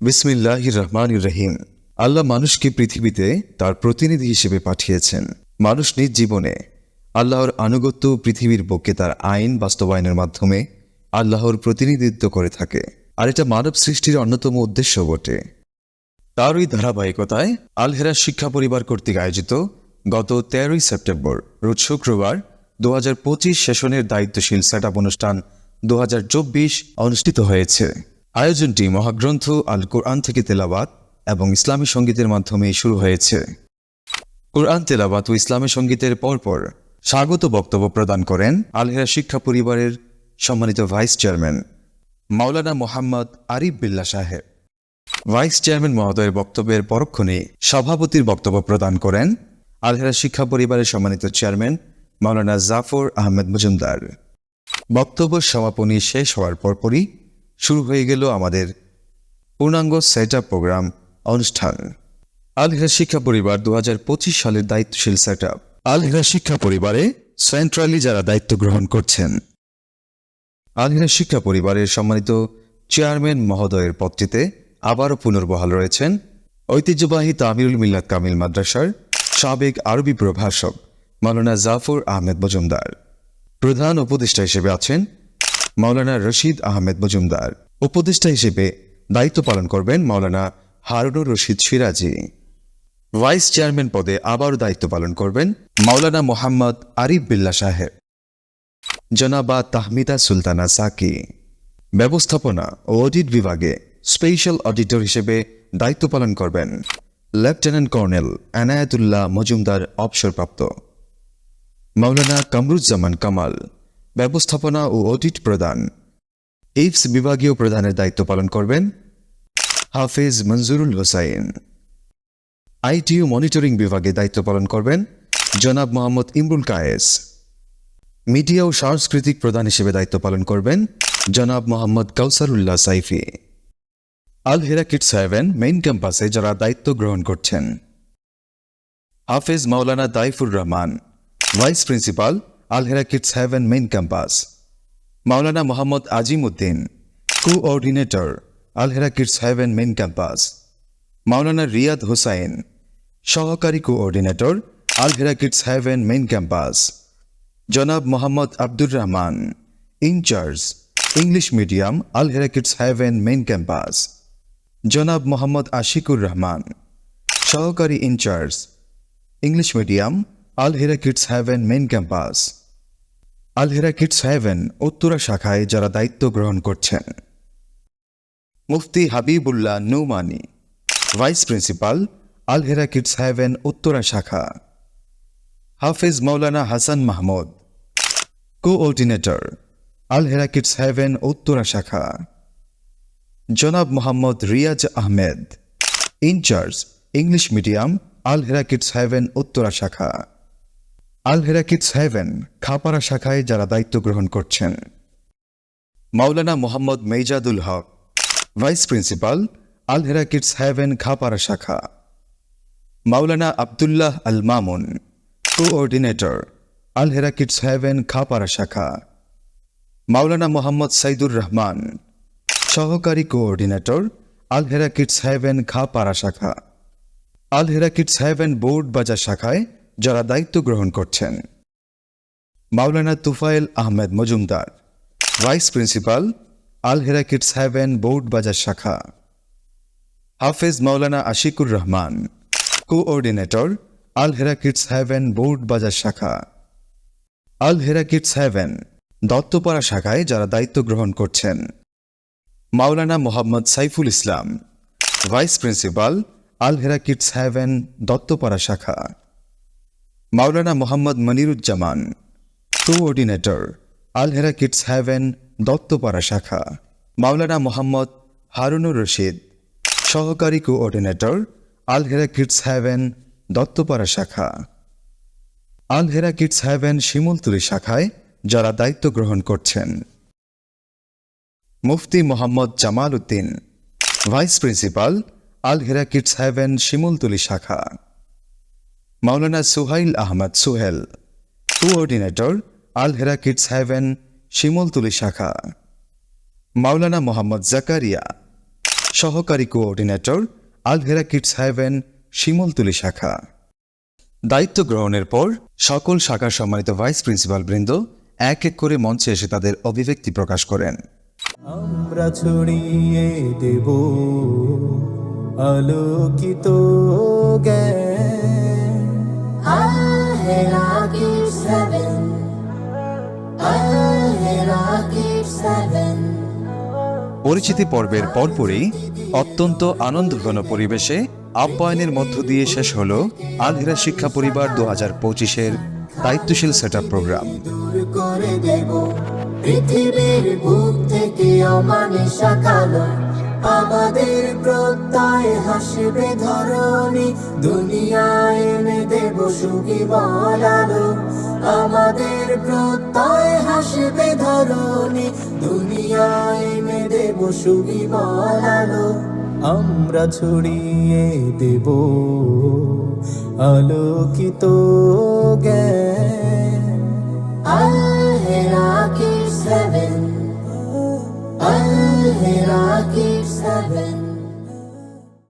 বিসমিল্লাহ রহমান রহিম আল্লাহ মানুষকে পৃথিবীতে তার প্রতিনিধি হিসেবে পাঠিয়েছেন। মানুষ নিজ জীবনে আল্লাহর আনুগত্য পৃথিবীর বুকে তার আইন বাস্তবায়নের মাধ্যমে আল্লাহর প্রতিনিধিত্ব করে থাকে। আর এটা মানব সৃষ্টির অন্যতম উদ্দেশ্য বটে। তারই ধারাবাহিকতায় আলহেরা শিক্ষা পরিবার কর্তৃক আয়োজিত গত তেরোই সেপ্টেম্বর, রোজ শুক্রবার দু হাজার পঁচিশ সেশনের দায়িত্বশীল সেট অনুষ্ঠান দু হাজার চব্বিশ অনুষ্ঠিত হয়েছে। আয়োজনটি মহাগ্রন্থ আল কোরআন থেকে তেলাবাত এবং ইসলামী সঙ্গীতের মাধ্যমে শুরু হয়েছে। কোরআন তেলাবাত ও ইসলামী সঙ্গীতের পরপর স্বাগত বক্তব্য প্রদান করেন আলহেরা শিক্ষা পরিবারের সম্মানিত vice chairman Maulana Mohammad Arif Billa Saheb. Vice chairman মহোদয়ের বক্তব্যের পরক্ষণে সভাপতির বক্তব্য প্রদান করেন আলহেরা শিক্ষা পরিবারের সম্মানিত চেয়ারম্যান মাওলানা জাফর আহমেদ মজুমদার। বক্তব্য সমাপনী শেষ হওয়ার পরপরই শুরু হয়ে গেল আমাদের পূর্ণাঙ্গ সেট আপ প্রোগ্রাম অনুষ্ঠান। আলহেরা শিক্ষা পরিবার দুহাজার পঁচিশ সালের দায়িত্বশীল সেট আপ আলহেরা শিক্ষা পরিবারে সেন্ট্রালি যারা দায়িত্ব গ্রহণ করছেন। আলহিরা শিক্ষা পরিবারের সম্মানিত চেয়ারম্যান মহোদয়ের পদটিতে আবারও পুনর্বহাল রয়েছেন ঐতিহ্যবাহী তামিরুল মিল্লাত কামিল মাদ্রাসার সাবেক আরবি প্রভাষক মাওলানা জাফর আহমেদ মজুমদার। প্রধান উপদেষ্টা হিসেবে আছেন মাওলানা রশিদ আহমেদ মজুমদার। উপদেষ্টা হিসেবে দায়িত্ব পালন করবেন মাওলানা হারুনুর রশিদ সিরাজি। ভাইস চেয়ারম্যান পদে আবারও দায়িত্ব পালন করবেন মাওলানা মোহাম্মদ আরিফ বিল্লা সাহেব। জনাবা তাহমিদা সুলতানা সাকি। ব্যবস্থাপনা ও অডিট বিভাগে স্পেশাল অডিটর হিসেবে দায়িত্ব পালন করবেন লেফটেন্যান্ট কর্নেল এনায়েতুল্লাহ মজুমদার অবসরপ্রাপ্ত। মাওলানা কামরুজ্জামান কামাল ব্যবস্থাপনা ও অডিট প্রদান। এইফস বিভাগীয় প্রধানের দায়িত্ব পালন করবেন হাফেজ মঞ্জুরুল হোসাইন। আইটিইউ মনিটরিং বিভাগে দায়িত্ব পালন করবেন জনাব মোহাম্মদ ইমরুল কায়েস। মিডিয়া ও সাংস্কৃতিক প্রধান হিসেবে দায়িত্ব পালন করবেন Janab Mohammad Kausarullah Saifi. Al Hera kids haven main ক্যাম্পাসে যারা দায়িত্ব গ্রহণ করছেন। Hafez Maulana Daifur Rahman. Vice principal Al Hera kids haven main campus. Maulana Mohammad Azim Uddin coordinator, Al Hera haven main campus. Maulana Riad Hossain, সহকারী coordinator, Al Hera haven main campus. Janab Mohammad Abdur Rahman, in charge, English medium, Al Hera haven main campus. Janab Mohammad Ashikur Rahman, সহকারী in charge, English medium, Al Hera kids haven main campus. Alhera kids haven Uttara শাখায় যারা দায়িত্ব গ্রহণ করছেন। Mufti Habibullah Noumani, vice principal, Alhera kids haven Uttara শাখা। Hafiz Maulana Hasan Mahmud, coordinator, Alhera kids haven Uttara শাখা। Janab Mohammad Riaz Ahmed, in charge, English medium, Alhera kids haven Uttara শাখা। আল হেরাকিটস haven Khapara শাখায় যারা দায়িত্ব গ্রহণ করছেন। মাওলানা মোহাম্মদ মেজাদুল হক, vice principal Al হেরাকিটস haven Khapara শাখা। Maulana Abdullah Al Mamun coordinator আল হেরাকিটস haven Khapara শাখা। মাওলানা মোহাম্মদ সাইদুর রহমান, সহকারী কোঅর্ডিনেটর আল হেরাকিটস হেভেন খাপাড়া শাখা। আল হেরাকিটস হেভেন বোর্ড বাজার শাখায় যারা দায়িত্ব গ্রহণ করছেন। Maulana Tufail Ahmed Majumdar, vice principal Al Hera kids haven Board Bazar শাখা। হাফেজ মাওলানা আশিকুর রহমান, কোঅর্ডিনেটর আল হেরাকিটস হেভেন বোর্ড বাজার শাখা। আল হেরাকিটস হেভেন দত্তপাড়া শাখায় যারা দায়িত্ব গ্রহণ করছেন। Maulana Mohammad Saiful Islam, vice principal Al Hera kids haven Duttapara শাখা। Maulana Mohammad Moniruzzaman coordinator Al Hera kids haven, Duttapara শাখা। মাওলানা মোহাম্মদ হারুনুর রশিদ, সহকারী coordinator Al Hera kids haven, Duttapara শাখা। আল হেরা কিডস হ্যাভেন শিমুলতুলি শাখায় যারা দায়িত্ব গ্রহণ করছেন। Mufti Mohammad Jamal Uddin, vice principal Al Hera kids haven Shimultuli শাখা। Maulana Suhail Ahmad Suhel coordinator Al Hera kids haven Shimultuli শাখা মাওলানা মোহাম্মদ জাকারিয়া সহকারী coordinator Alhera kids haven Shimultuli শাখা দায়িত্ব গ্রহণের পর সকল শাখার সম্মানিত ভাইস প্রিন্সিপাল বৃন্দ এক এক করে মঞ্চে এসে তাদের অভিব্যক্তি প্রকাশ করেন। আমরা ছড়িয়ে দেব আলোকিত পরিচিতি পর্বের পরপরই অত্যন্ত আনন্দঘন পরিবেশে আপ্যায়নের মধ্য দিয়ে শেষ হল আলহিরা শিক্ষা পরিবার দু হাজার পঁচিশের দায়িত্বশীল সেট প্রোগ্রাম। অমানিসা কালো আমাদের প্রত্যয় হাসবে ধরণী, দুনিয়ায় এনে দেব সুখী বলালো, আমাদের প্রত্যয় হাসবে ধরণী, দুনিয়ায় এনে দেব সুখী বলালো আমরা ছড়িয়ে দেব আলোকিত জ্ঞান Al-Hiraki seven. Al-Hiraki seven.